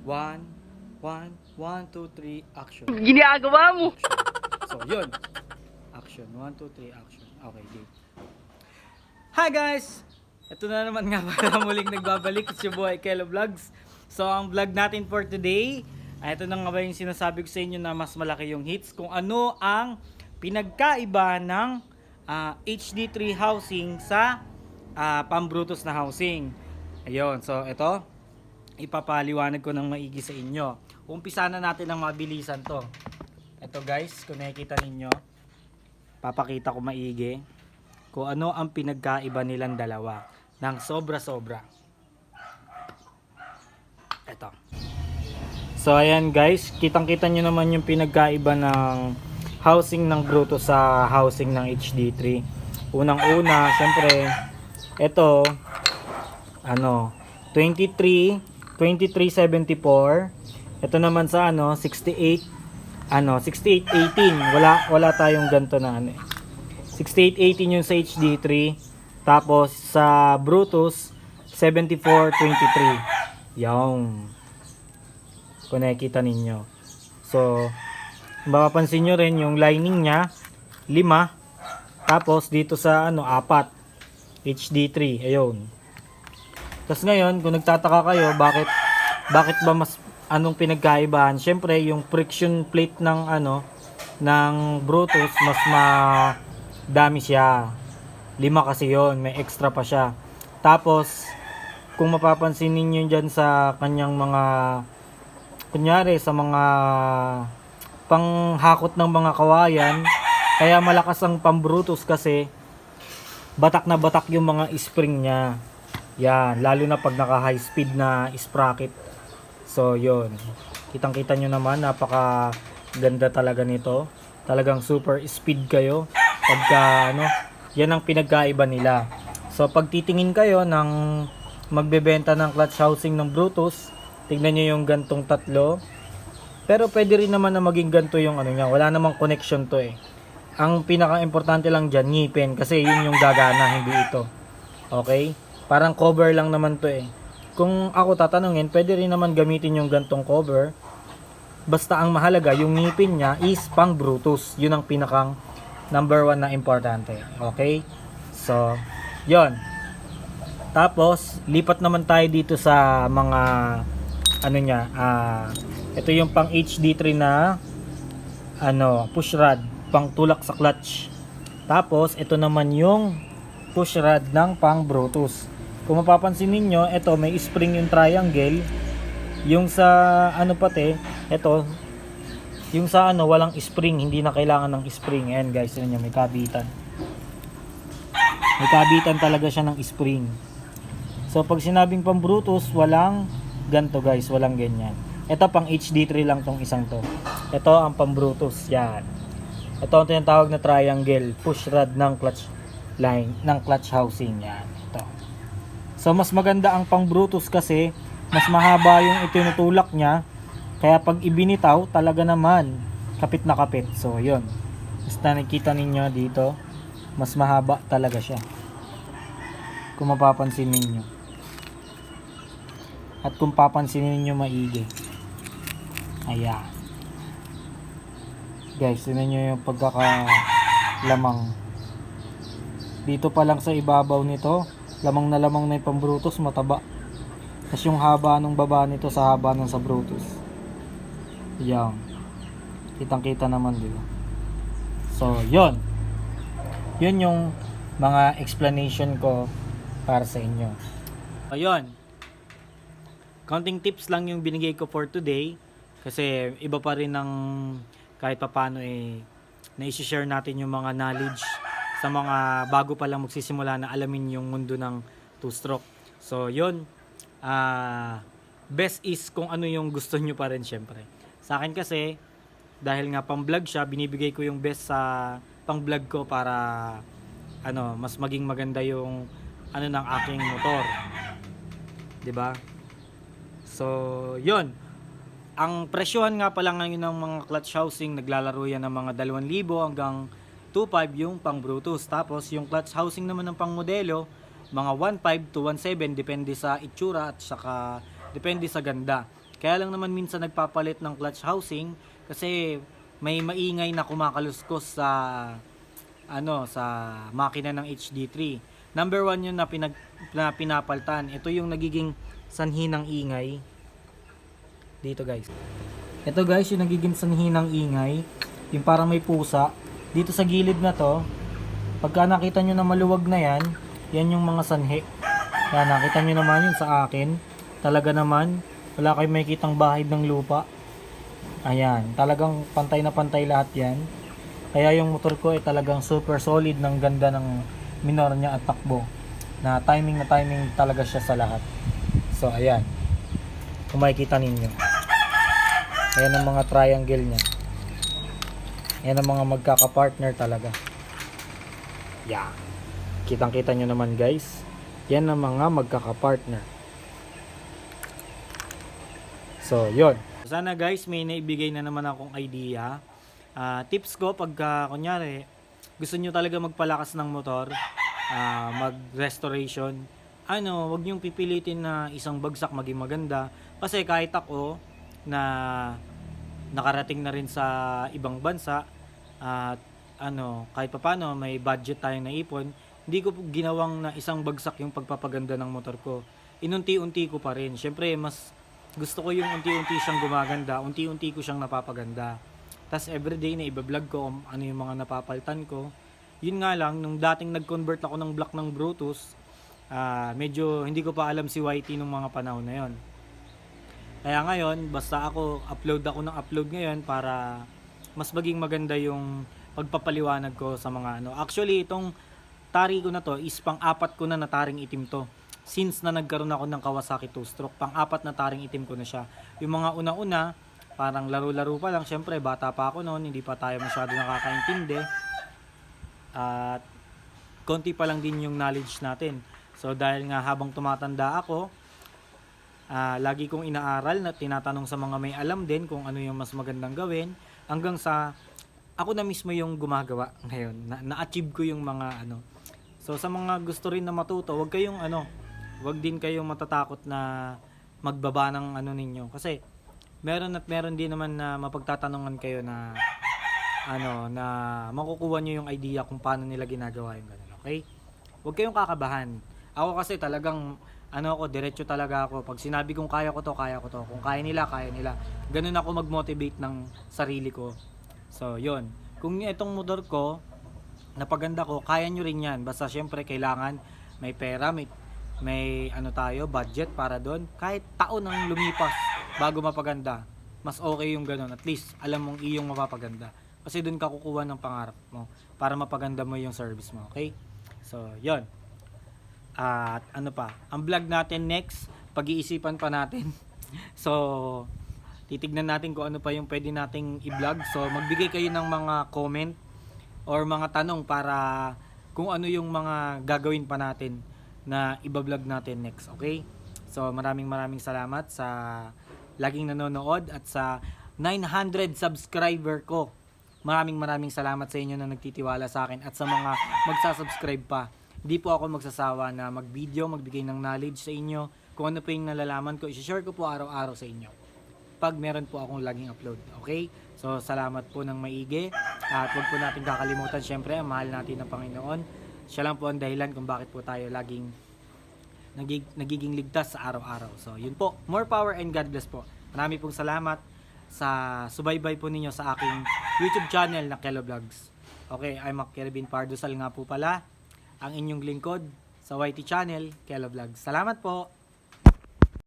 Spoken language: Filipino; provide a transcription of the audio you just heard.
One, one, one, two, three, action. Ginagawa mo! So, yun. Action. One, two, three, action. Okay, game. Hi guys! Ito na naman nga pala muling nagbabalik. It's your boy, Kelo Vlogs. So, ang vlog natin for today, ay ito na nga ba yung sinasabi ko sa inyo na mas malaki yung hits. Kung ano ang pinagkaiba ng ah, HD3 housing sa ah, pambrutos na housing. Ayun, so ito, ipapaliwanag ko ng maigi sa inyo. Umpisa na natin ng mabilisan to. Ito guys, kung nakikita ninyo, papakita ko maigi kung ano ang pinagkaiba nilang dalawa ng sobra-sobra. Ito. So ayan guys, kitang-kita nyo naman yung pinagkaiba ng housing ng Bruto sa housing ng HD3. Unang-una, syempre, ito, ano, 23, 2374. Ito naman sa ano, 68, ano, 6818. Wala, wala tayong ganto na ano eh. 6818 yung sa HD3. Tapos sa Brutus, 7423. Yung. Kung nakikita ninyo. So, mapapansin nyo rin yung lining niya, 5. Tapos dito sa ano, 4. HD3. Ayun. Tapos ngayon, kung nagtataka kayo, bakit bakit ba mas anong pinagkaibahan? Syempre, yung friction plate ng ano ng Brutus mas ma dami siya. Lima kasi yon, may extra pa siya. Tapos, kung mapapansin ninyo dyan sa kanyang mga kunyari sa mga panghakot ng mga kawayan, kaya malakas ang pambrutus kasi batak na batak yung mga spring niya. Yan, lalo na pag naka high speed na sprocket. So, yon. Kitang-kita nyo naman, napaka ganda talaga nito. Talagang super speed kayo. Pagka, ano, yan ang pinagkaiba nila. So, pag titingin kayo ng magbebenta ng clutch housing ng Brutus, tignan nyo yung gantong tatlo. Pero pwede rin naman na maging ganto yung ano niya. Wala namang connection to eh. Ang pinaka-importante lang dyan, ngipin. Kasi yun yung gagana, hindi ito. Okay? Parang cover lang naman to eh. Kung ako tatanungin, pwede rin naman gamitin yung gantong cover. Basta ang mahalaga, yung ngipin niya is pang Brutus. Yun ang pinakang number one na importante. Okay? So, yon. Tapos, lipat naman tayo dito sa mga ano niya, ah ito yung pang HD3 na ano, push rod, pang tulak sa clutch. Tapos, ito naman yung push rod ng pang Brutus. Kung mapapansin ninyo, ito may spring yung triangle. Yung sa ano pati, ito yung sa ano walang spring, hindi na kailangan ng spring. Ayan guys, yun yung may kabitan. May kabitan talaga siya ng spring. So pag sinabing pang Brutus, walang ganto guys, walang ganyan. Ito pang HD3 lang tong isang to. Ito ang pang Brutus, yan. Ito ang tinatawag na triangle, push rod ng clutch line, ng clutch housing, yan. Ito. So mas maganda ang pang Brutus kasi mas mahaba yung itinutulak niya. Kaya pag ibinitaw, talaga naman kapit na kapit. So yun. Basta nakikita ninyo dito, mas mahaba talaga siya. Kung mapapansin ninyo. At kung papansinin ninyo maigi. Ayan. Guys, tinan nyo yung pagkakalamang. Dito pa lang sa ibabaw nito, lamang na lamang na yung pambrutos, mataba. Tapos yung haba ng baba nito sa haba ng sa Brutus. Yan. Kitang kita naman, di ba? So, yon. Yun yung mga explanation ko para sa inyo. Ayun. Counting tips lang yung binigay ko for today. Kasi iba pa rin ng kahit papano eh na-share natin yung mga knowledge sa mga bago pa lang magsisimula na alamin yung mundo ng two-stroke. So, yun. Ah, best is kung ano yung gusto nyo pa rin syempre. Sa akin kasi, dahil nga pang vlog siya, binibigay ko yung best sa pang vlog ko para ano, mas maging maganda yung ano ng aking motor. 'Di ba? So, 'yun. Ang presyohan nga pala ngayon ng mga clutch housing, naglalaro yan ng mga 2,000 hanggang 2.5 yung pang Brutus. Tapos yung clutch housing naman ng pang modelo, mga 1.5 to 1.7 depende sa itsura at saka depende sa ganda. Kaya lang naman minsan nagpapalit ng clutch housing kasi may maingay na kumakaluskos sa ano sa makina ng HD3. Number one yun na, pinag, na pinapaltan. Ito yung nagiging sanhi ng ingay. Dito guys. Ito guys, yung nagiging sanhi ng ingay. Yung parang may pusa. Dito sa gilid na to, pagka nakita nyo na maluwag na yan, yan yung mga sanhi. Yan, nakita nyo naman yun sa akin. Talaga naman, wala kayong makikitang bahid ng lupa. Ayan, talagang pantay na pantay lahat yan. Kaya yung motor ko ay talagang super solid ng ganda ng minor niya at takbo. Na timing na timing talaga siya sa lahat. So, ayan. Kung makikita ninyo. Ayan ang mga triangle niya. Ayan ang mga magkaka-partner talaga. Yeah. Kitang-kita nyo naman guys. Yan ang mga magkaka-partner. So, yon. Sana guys, may naibigay na naman akong idea. Ah, tips ko pagka, kunyari, gusto nyo talaga magpalakas ng motor, ah, mag-restoration, ano, wag niyong pipilitin na isang bagsak maging maganda. Kasi kahit ako, na nakarating na rin sa ibang bansa, at ano, kahit papano, may budget tayong naipon, hindi ko ginawang na isang bagsak yung pagpapaganda ng motor ko. Inunti-unti ko pa rin. Siyempre, mas gusto ko yung unti-unti siyang gumaganda, unti-unti ko siyang napapaganda. Tapos everyday na ibablog ko ano yung mga napapaltan ko. Yun nga lang, nung dating nag-convert ako ng block ng Brutus, ah, medyo hindi ko pa alam si YT nung mga panahon na yon. Kaya ngayon, basta ako, upload ako ng upload ngayon para mas maging maganda yung pagpapaliwanag ko sa mga ano. Actually, itong tari ko na to is pang-apat ko na na taring itim to. Since na nagkaroon ako ng Kawasaki 2-stroke, pang-apat na taring itim ko na siya. Yung mga una-una, parang laro-laro pa lang. Siyempre, bata pa ako noon, hindi pa tayo masyado nakakaintindi. At konti pa lang din yung knowledge natin. So dahil nga habang tumatanda ako, ah, lagi kong inaaral na tinatanong sa mga may alam din kung ano yung mas magandang gawin hanggang sa ako na mismo yung gumagawa ngayon. Na, na-achieve ko yung mga ano. So sa mga gusto rin na matuto, wag kayong ano, wag din kayong matatakot na magbaba ng ano ninyo kasi meron at meron din naman na mapagtatanungan kayo na ano na makukuha nyo yung idea kung paano nila ginagawa yung ganun, okay? Huwag kayong kakabahan. Ako kasi talagang ano ako, diretso talaga ako. Pag sinabi kong kaya ko to, kaya ko to. Kung kaya nila, kaya nila. Ganun ako mag-motivate ng sarili ko. So, yon Kung itong motor ko, napaganda ko, kaya nyo rin yan. Basta syempre, kailangan may pera, may, may ano tayo, budget para doon. Kahit taon ang lumipas bago mapaganda, mas okay yung ganun. At least, alam mong iyong mapapaganda. Kasi doon ka kukuha ng pangarap mo para mapaganda mo yung service mo. Okay? So, yon At ano pa, ang vlog natin next, pag-iisipan pa natin. so, titignan natin kung ano pa yung pwede nating i-vlog. So, magbigay kayo ng mga comment or mga tanong para kung ano yung mga gagawin pa natin na iba-vlog natin next, okay? So, maraming maraming salamat sa laging nanonood at sa 900 subscriber ko. Maraming maraming salamat sa inyo na nagtitiwala sa akin at sa mga magsasubscribe pa. Hindi po ako magsasawa na mag-video, magbigay ng knowledge sa inyo. Kung ano po yung nalalaman ko, isi-share ko po araw-araw sa inyo. Pag meron po akong laging upload. Okay? So, salamat po ng maigi. At huwag po natin kakalimutan, syempre, ang mahal natin ng Panginoon. Siya lang po ang dahilan kung bakit po tayo laging nagig, nagiging ligtas sa araw-araw. So, yun po. More power and God bless po. Marami pong salamat sa subaybay po ninyo sa aking YouTube channel na Kelo Vlogs. Okay, I'm Kelvin Pardusal nga po pala. Ang inyong lingkod sa YT channel, Kelo Vlogs. Salamat po!